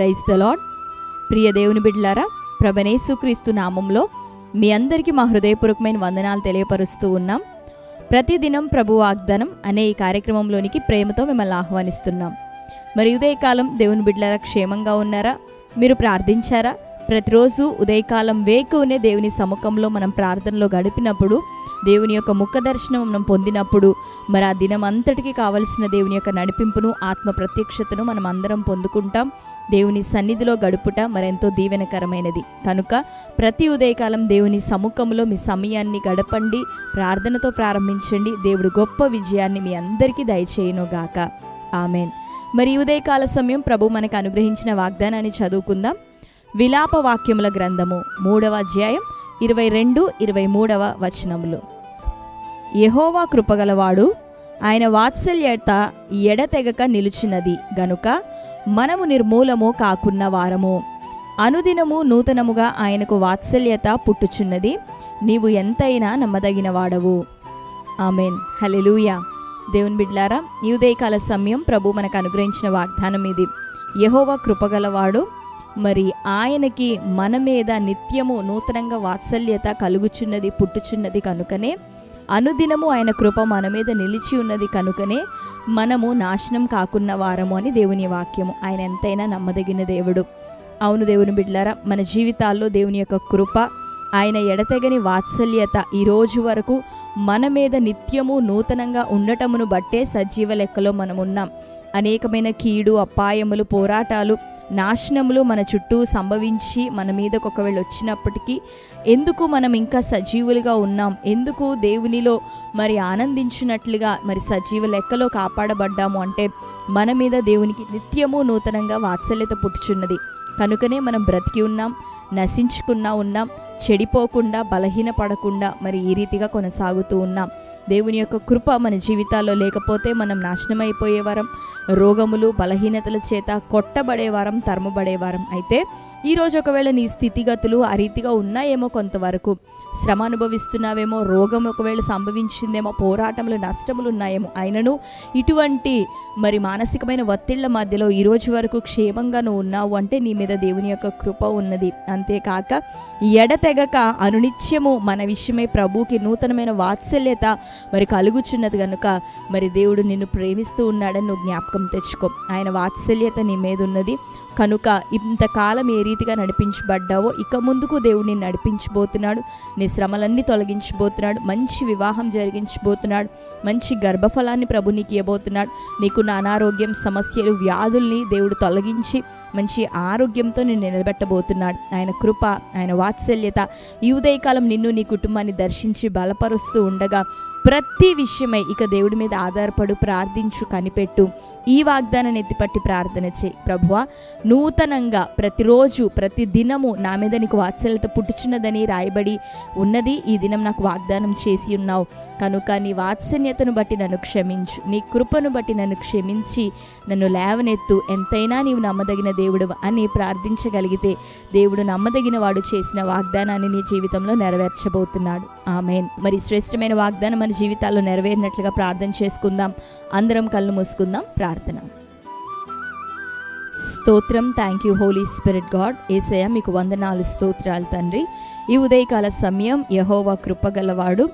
Praise the lord ప్రియ దేవుని బిడ్లారా ప్రభనేసుక్రీస్తు నామంలో మీ అందరికీ మా హృదయపూర్వకమైన వందనాలు తెలియపరుస్తూ ఉన్నాం. ప్రతిదినం ప్రభు వాగ్దానం అనే ఈ కార్యక్రమంలోనికి ప్రేమతో మిమ్మల్ని ఆహ్వానిస్తున్నాం. మరి ఉదయకాలం దేవుని బిడ్డలారా క్షేమంగా ఉన్నారా? మీరు ప్రార్థించారా? ప్రతిరోజు ఉదయకాలం వేకువనే దేవుని సముఖంలో మనం ప్రార్థనలో గడిపినప్పుడు దేవుని యొక్క ముఖ దర్శనం మనం పొందినప్పుడు మరి ఆ దినం అంతటికి కావలసిన దేవుని యొక్క నడిపింపును ఆత్మ ప్రత్యక్షతను మనం అందరం పొందుకుంటాం. దేవుని సన్నిధిలో గడుపుట మరెంతో దీవెనకరమైనది. కనుక ప్రతి ఉదయకాలం దేవుని సముఖంలో మీ సమయాన్ని గడపండి ప్రార్థనతో ప్రారంభించండి. దేవుడు గొప్ప విజయాన్ని మీ అందరికీ దయచేయనుగాక. ఆమెన్. మరి ఉదయకాల సమయం ప్రభు మనకు అనుగ్రహించిన వాగ్దానాన్ని చదువుకుందాం. విలాప వాక్యముల గ్రంథము మూడవ అధ్యాయం ఇరవై రెండు ఇరవై మూడవ వచనములు. యహోవా కృపగలవాడు ఆయన వాత్సల్యత ఎడతెగక నిలుచున్నది గనుక మనము నిర్మూలము కాకున్న వారము. అనుదినము నూతనముగా ఆయనకు వాత్సల్యత పుట్టుచున్నది నీవు ఎంతైనా నమ్మదగిన వాడవు. ఆమెన్. హలెలూయా దేవుని బిడ్లారా ఈ ఉదయకాల సమయం ప్రభు మనకు అనుగ్రహించిన వాగ్దానం ఇది. యహోవా కృపగలవాడు మరి ఆయనకి మన మీద నిత్యము నూతనంగా వాత్సల్యత కలుగుచున్నది పుట్టుచున్నది కనుకనే అనుదినము ఆయన కృప మన మీద నిలిచి ఉన్నది కనుకనే మనము నాశనం కాకున్న వారము అని దేవుని వాక్యము. ఆయన ఎంతైనా నమ్మదగిన దేవుడు. అవును దేవుని బిడ్డలారా మన జీవితాల్లో దేవుని యొక్క కృప ఆయన ఎడతెగని వాత్సల్యత ఈ రోజు వరకు మన మీద నిత్యము నూతనంగా ఉండటమును బట్టే సజీవ లెక్కలో మనం ఉన్నాం అనేకమైన కీడు అపాయములు పోరాటాలు నాశనములు మన చుట్టూ సంభవించి మన మీదకు ఒకవేళ వచ్చినప్పటికీ ఎందుకు మనం ఇంకా సజీవులుగా ఉన్నాం? ఎందుకు దేవునిలో మరి ఆనందించినట్లుగా మరి సజీవ లెక్కలో కాపాడబడ్డాము? అంటే మన మీద దేవునికి నిత్యము నూతనంగా వాత్సల్యత పుట్టుచున్నది. కనుకనే మనం బ్రతికి ఉన్నాం నశించుకున్నా ఉన్నాం చెడిపోకుండా బలహీనపడకుండా మరి ఈ రీతిగా కొనసాగుతూ ఉన్నాం. దేవుని యొక్క కృప మన జీవితాల్లో లేకపోతే మనం నాశనమైపోయేవారం రోగములు బలహీనతల చేత కొట్టబడేవారం తరమబడేవారం అయితే ఈరోజు ఒకవేళ నీ స్థితిగతులు ఆ రీతిగా ఉన్నాయేమో కొంతవరకు శ్రమ అనుభవిస్తున్నావేమో రోగం ఒకవేళ సంభవించిందేమో పోరాటములు నష్టములు ఉన్నాయేమో అయినను ఇటువంటి మరి మానసికమైన ఒత్తిళ్ళ మధ్యలో ఈ రోజు వరకు క్షేమంగా నువ్వు ఉన్నావు అంటే నీ మీద దేవుని యొక్క కృప ఉన్నది. అంతేకాక ఎడతెగక అనునిత్యము మన విషయమై ప్రభుకి నూతనమైన వాత్సల్యత మరి కలుగుచున్నది కనుక మరి దేవుడు నిన్ను ప్రేమిస్తూ ఉన్నాడని నువ్వు జ్ఞాపకం తెచ్చుకో. ఆయన వాత్సల్యత నీ మీద ఉన్నది. కనుక ఇంతకాలం ఏ రీతిగా నడిపించబడ్డావో ఇక ముందుకు దేవుడిని నడిపించబోతున్నాడు నీ శ్రమలన్నీ తొలగించబోతున్నాడు మంచి వివాహం జరిగించబోతున్నాడు మంచి గర్భఫలాన్ని ప్రభు నీకు ఇవ్వబోతున్నాడు నీకున్న అనారోగ్యం సమస్యలు వ్యాధుల్ని దేవుడు తొలగించి మంచి ఆరోగ్యంతో నేను నిలబెట్టబోతున్నాడు. ఆయన కృప ఆయన వాత్సల్యత ఈ ఉదయకాలం నిన్ను నీ కుటుంబాన్ని దర్శించి బలపరుస్తూ ఉండగా ప్రతి విషయమై ఇక దేవుడి మీద ఆధారపడు ప్రార్థించు కనిపెట్టు. ఈ వాగ్దానాన్ని ఎత్తిపట్టి ప్రార్థన చేయి. ప్రభువా నూతనంగా ప్రతిరోజు ప్రతి దినము నా మీద నీకు వాత్సల్యత పుట్టుచున్నదని రాయబడి ఉన్నది. ఈ దినం నాకు వాగ్దానం చేసి ఉన్నావు. కనుక నీ వాత్సల్యతను బట్టి నన్ను క్షమించు. నీ కృపను బట్టి నన్ను క్షమించి నన్ను లేవనెత్తు. ఎంతైనా నీవు నమ్మదగిన దేవుడు అని ప్రార్థించగలిగితే దేవుడు నమ్మదగిన వాడు చేసిన వాగ్దానాన్ని నీ జీవితంలో నెరవేర్చబోతున్నాడు. ఆమెన్. మరి శ్రేష్టమైన వాగ్దానం మన జీవితాల్లో నెరవేరినట్లుగా ప్రార్థన చేసుకుందాం. అందరం కళ్ళు మూసుకుందాం. ప్రార్థన. స్తోత్రం. Thank you holy spirit god Yesayya మీకు వందనాలు స్తోత్రాలు తండ్రి. ఈ ఉదయకాల సమయం యహోవా కృపగలవాడు.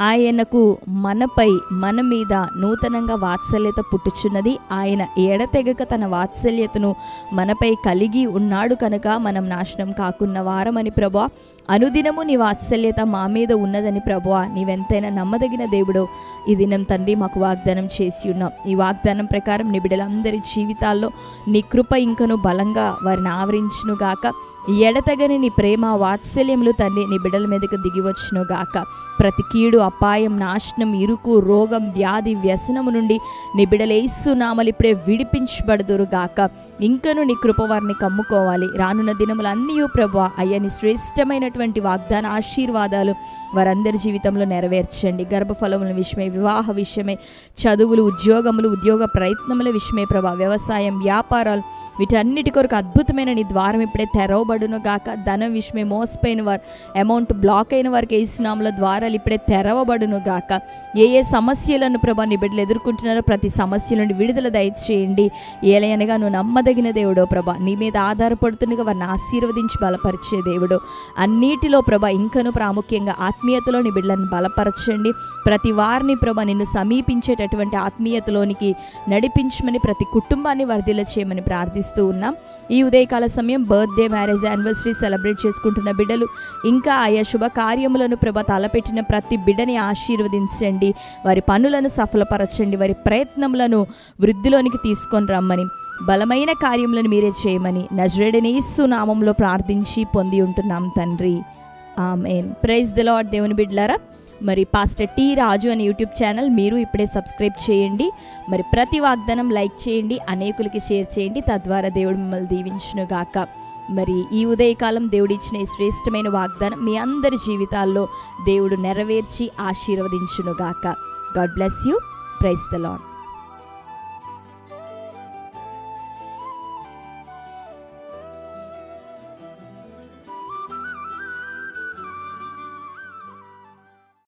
ఆయనకు మనపై మన మీద నూతనంగా వాత్సల్యత పుట్టుచున్నది. ఆయన ఎడతెగక తన వాత్సల్యతను మనపై కలిగి ఉన్నాడు కనుక మనం నాశనం కాకున్న వారమని ప్రభా అనుదినము నీ వాత్సల్యత మా మీద ఉన్నదని ప్రభువా. నీవెంతైనా నమ్మదగిన దేవుడో ఈ దినం తండ్రి మాకు వాగ్దానం చేసి ఉన్నాం. ఈ వాగ్దానం ప్రకారం నీ బిడ్డలందరి జీవితాల్లో నీ కృప ఇంకను బలంగా వారిని ఆవరించునుగాక. ఎడతగని నీ ప్రేమ వాత్సల్యములు తండ్రి నీ బిడ్డల మీదకు దిగివచ్చును గాక. ప్రతి కీడు అపాయం నాశనం ఇరుకు రోగం వ్యాధి వ్యసనము నుండి నీ బిడ్డలేస్తున్నామలు నామలు ఇప్పుడే విడిపించబడదురు గాక. ఇంకను నీ కృప వారిని కమ్ముకోవాలి. రానున్న దినములన్నీ ప్రభు అయ్యా నీ శ్రేష్టమైనటువంటి వాగ్దాన ఆశీర్వాదాలు వారందరి జీవితంలో నెరవేర్చండి. గర్భఫలముల విషయమే వివాహ విషయమే చదువులు ఉద్యోగములు ఉద్యోగ ప్రయత్నముల విషయమే ప్రభా వ్యవసాయం వ్యాపారాలు వీటన్నిటి కొరకు అద్భుతమైన నీ ద్వారం ఇప్పుడే తెరవబడును గాక. ధనం విషయమే మోసపోయిన వారు అమౌంట్ బ్లాక్ అయిన వారికి వేసినాముల ద్వారాలు ఇప్పుడే తెరవబడును గాక. ఏ ఏ సమస్యలను ప్రభా నీ బిడ్డలు ఎదుర్కొంటున్నారో ప్రతి సమస్య నుండి విడుదల దయచేయండి. ఏలయనగా నువ్వు నమ్మద నమ్మదగిన దేవుడో ప్రభా. నీ మీద ఆధారపడుతుండగా వారిని ఆశీర్వదించి బలపరిచే దేవుడు. అన్నిటిలో ప్రభ ఇంకను ప్రాముఖ్యంగా ఆత్మీయతలో నీ బిడ్డలను బలపరచండి. ప్రతి వారిని ప్రభ నిన్ను సమీపించేటటువంటి ఆత్మీయతలోనికి నడిపించమని ప్రతి కుటుంబాన్ని వర్ధిల చేయమని ప్రార్థిస్తూ ఉన్నాం. ఈ ఉదయకాల సమయం బర్త్డే మ్యారేజ్ యానివర్సరీ సెలబ్రేట్ చేసుకుంటున్న బిడ్డలు ఇంకా ఆయా శుభ కార్యములను ప్రభ తలపెట్టిన ప్రతి బిడ్డని ఆశీర్వదించండి. వారి పనులను సఫలపరచండి. వారి ప్రయత్నములను వృద్ధిలోనికి తీసుకొని రమ్మని బలమైన కార్యములను మీరే చేయమని నజరేడనేసు నామంలో ప్రార్థించి పొంది ఉంటున్నాం తండ్రి. ఆమెన్. ప్రైజ్ ద లాడ్ దేవుని బిడ్లారా మరి పాస్టర్ టీ రాజు అనే యూట్యూబ్ ఛానల్ మీరు ఇప్పుడే సబ్స్క్రైబ్ చేయండి. మరి ప్రతి వాగ్దానం లైక్ చేయండి అనేకులకి షేర్ చేయండి. తద్వారా దేవుడు మిమ్మల్ని దీవించును గాక మరి ఈ ఉదయకాలం దేవుడు ఇచ్చిన ఈ శ్రేష్టమైన వాగ్దానం మీ అందరి జీవితాల్లో దేవుడు నెరవేర్చి ఆశీర్వదించును గాక god bless you praise the Lord